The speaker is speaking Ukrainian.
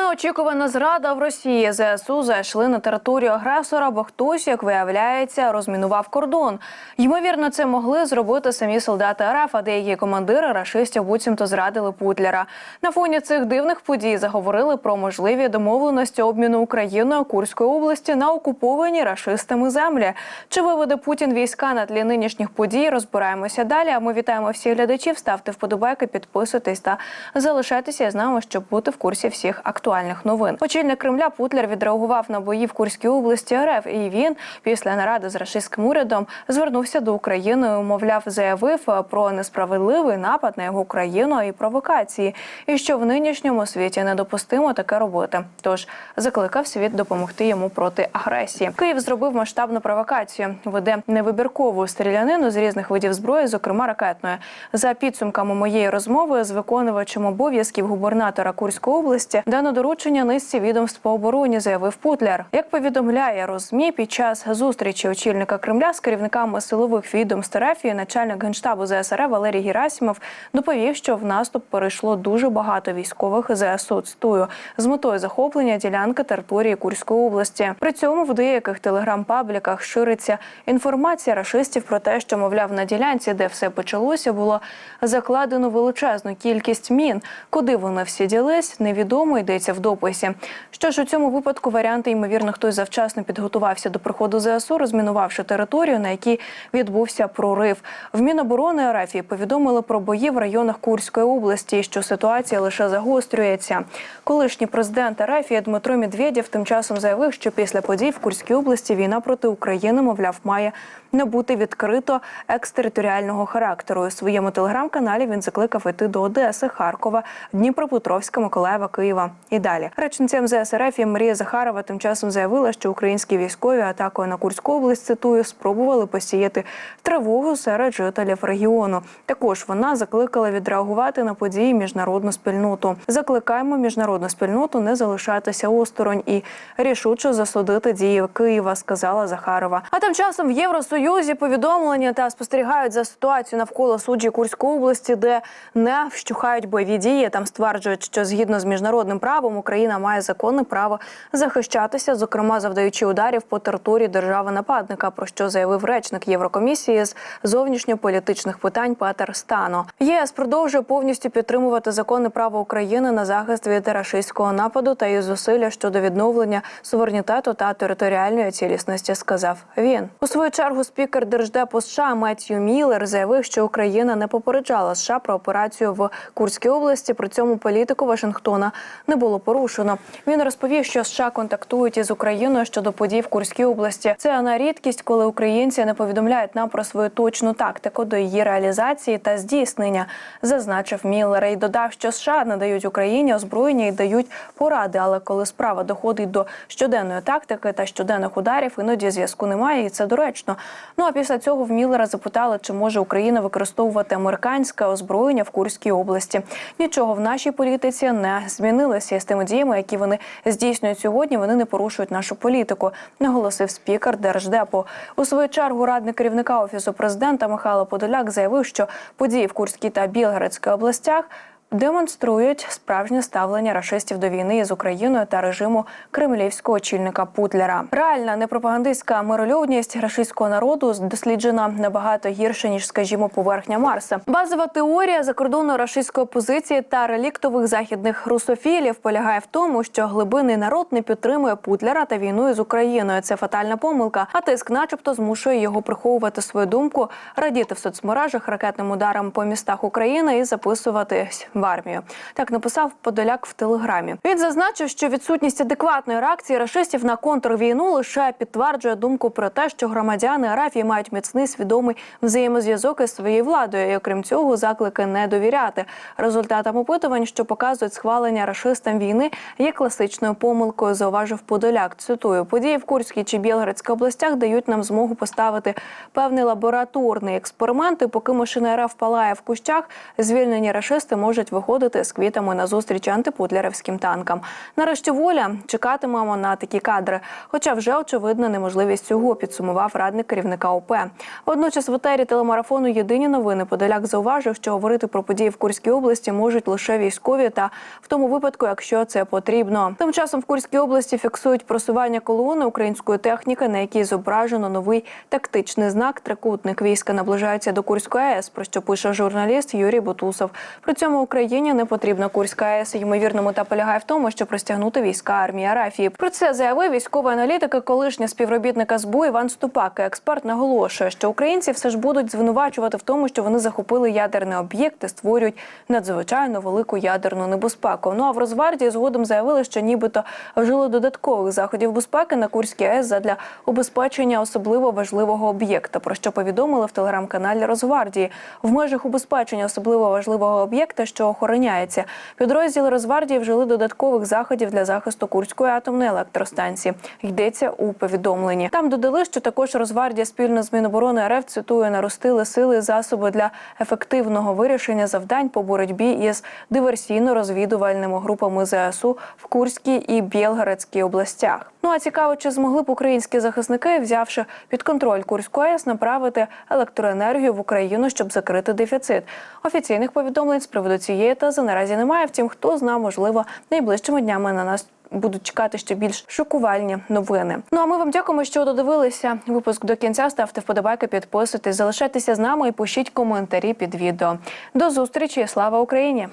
Неочікувана зрада в Росії. ЗСУ зайшли на територію агресора, бо хтось, як виявляється, розмінував кордон. Ймовірно, це могли зробити самі солдати РФ, а деякі командири рашистів буцімто зрадили Путлера. На фоні цих дивних подій заговорили про можливі домовленості обміну Україною Курської області на окуповані рашистами землі. Чи виведе Путін війська на тлі нинішніх подій? Розбираємося далі. А ми вітаємо всіх глядачів. Ставте вподобайки, підписуйтесь та залишайтеся з нами, щоб бути в курсі всіх актуальних новин. Очільник Кремля Путлер відреагував на бої в Курській області РФ, і він після наради з рашистським урядом звернувся до України. Мовляв, заявив про несправедливий напад на його країну і провокації, і що в нинішньому світі недопустимо таке робити. Тож закликав світ допомогти йому проти агресії. Київ зробив масштабну провокацію. Веде невибіркову стрілянину з різних видів зброї, зокрема ракетної. За підсумками моєї розмови з виконувачем обов'язків губернатора Курської області дано доручення низці відомств по обороні, заявив Путляр. Як повідомляє Розмі, під час зустрічі очільника Кремля з керівниками силових відомств РФ і начальник генштабу ЗСР Валерій Герасимов доповів, що в наступ перейшло дуже багато військових ЗСУ. Цитую, з метою захоплення ділянки території Курської області. При цьому в деяких телеграм-пабліках шириться інформація рашистів про те, що мовляв на ділянці, де все почалося, було закладено величезну кількість мін. Куди вони всі ділись, невідомо йдеться в дописі. Що ж у цьому випадку варіанти, ймовірно, хтось завчасно підготувався до приходу ЗСУ, розмінувавши територію, на якій відбувся прорив. В Міноборони РФ повідомили про бої в районах Курської області, що ситуація лише загострюється. Колишній президент РФ Дмитро Медведєв тим часом заявив, що після подій в Курській області війна проти України, мовляв, має не бути відкрито екстериторіального характеру. У своєму телеграм-каналі він закликав іти до Одеси, Харкова, Дніпропетровська, Миколаєва, Києва і далі. Речниця МЗС РФ Марія Захарова тим часом заявила, що українські військові атакою на Курську область цитую спробували посіяти тривогу серед жителів регіону. Також вона закликала відреагувати на події міжнародну спільноту. Закликаємо міжнародну спільноту не залишатися осторонь і рішуче засудити дії Києва, сказала Захарова. А тим часом в Євросоюзі повідомлення та спостерігають за ситуацією навколо суджі Курської області, де не вщухають бойові дії. Там стверджують, що згідно з міжнародним правом Україна має законне право захищатися, зокрема завдаючи ударів по території держави-нападника, про що заявив речник Єврокомісії з зовнішньополітичних питань Петер Стано. ЄС продовжує повністю підтримувати законне право України на захист від рашистського нападу та її зусилля щодо відновлення суверенітету та територіальної цілісності. Сказав він у свою чергу. Спікер Держдепу США Меттью Міллер заявив, що Україна не попереджала США про операцію в Курській області. При цьому політику Вашингтона не було порушено. Він розповів, що США контактують із Україною щодо подій в Курській області. Це на рідкість, коли українці не повідомляють нам про свою точну тактику до її реалізації та здійснення, зазначив Міллер і додав, що США надають Україні озброєння і дають поради. Але коли справа доходить до щоденної тактики та щоденних ударів, іноді зв'язку немає, і це доречно. Ну а після цього в Міллера запитали, чи може Україна використовувати американське озброєння в Курській області. Нічого в нашій політиці не змінилося з тими діями, які вони здійснюють сьогодні. Вони не порушують нашу політику, наголосив спікер Держдепу. У свою чергу радник керівника офісу президента Михайло Подоляк заявив, що події в Курській та Білгородській областях. Демонструють справжнє ставлення рашистів до війни з Україною та режиму кремлівського очільника Путлера. Реальна непропагандистська миролюбність рашистського народу досліджена набагато гірше ніж, скажімо, поверхня Марса. Базова теорія закордонної рашистської опозиції та реліктових західних русофілів полягає в тому, що глибинний народ не підтримує Путлера та війну з Україною. Це фатальна помилка. А тиск, начебто, змушує його приховувати свою думку, радіти в соцмережах ракетним ударам по містах України і записуватись в армію. Так написав Подоляк в телеграмі. Він зазначив, що відсутність адекватної реакції рашистів на контрвійну лише підтверджує думку про те, що громадяни Арафії мають міцний свідомий взаємозв'язок із своєю владою. І окрім цього, заклики не довіряти. Результатам опитувань, що показують схвалення рашистам війни, є класичною помилкою. Зауважив Подоляк. Цитую події в Курській чи Білгородській областях дають нам змогу поставити певний лабораторний експеримент. І поки машина РФ палає в кущах, звільнені рашисти можуть можуть виходити з квітами на зустріч антипутлярівським танкам. Нарешті воля чекатимемо на такі кадри. Хоча вже очевидна неможливість цього, підсумував радник керівника ОП. Водночас в етері телемарафону Єдині новини Подоляк зауважив, що говорити про події в Курській області можуть лише військові, та в тому випадку, якщо це потрібно. Тим часом в Курській області фіксують просування колони української техніки, на якій зображено новий тактичний знак. Трикутник війська наближається до Курської АЕС. Про що пише журналіст Юрій Бутусов. При цьому Україні не потрібна Курська АЕС. Ймовірно, мета полягає в тому, щоб розтягнути війська армії Арафії. Про це заявив військовий аналітик і колишній співробітник СБУ Іван Ступак. Експерт наголошує, що українці все ж будуть звинувачувати в тому, що вони захопили ядерний об'єкт і створюють надзвичайно велику ядерну небезпеку. Ну а в Розвардії згодом заявили, що нібито вжили додаткових заходів безпеки на Курській АЕС задля убезпечення особливо важливого об'єкта. Про що повідомили в телеграм-каналі Розвардії в межах убезпечення особливо важливого об'єкта, що охороняється. Підрозділи Розвардії вжили додаткових заходів для захисту Курської атомної електростанції. Йдеться у повідомленні. Там додали, що також Розвардія спільно з Міноборони РФ цитую наростили сили і засоби для ефективного вирішення завдань по боротьбі із диверсійно-розвідувальними групами ЗСУ в Курській і Білгородській областях. Ну а цікаво, чи змогли б українські захисники, взявши під контроль Курську АЕС, направити електроенергію в Україну, щоб закрити дефіцит. Офіційних повідомлень з приводу цієї тези наразі немає. Втім, хто зна, можливо, найближчими днями на нас. Будуть чекати ще більш шокувальні новини. Ну а ми вам дякуємо, що додивилися випуск до кінця. Ставте вподобайки, підписуйтесь, залишайтеся з нами і пишіть коментарі під відео. До зустрічі! Слава Україні!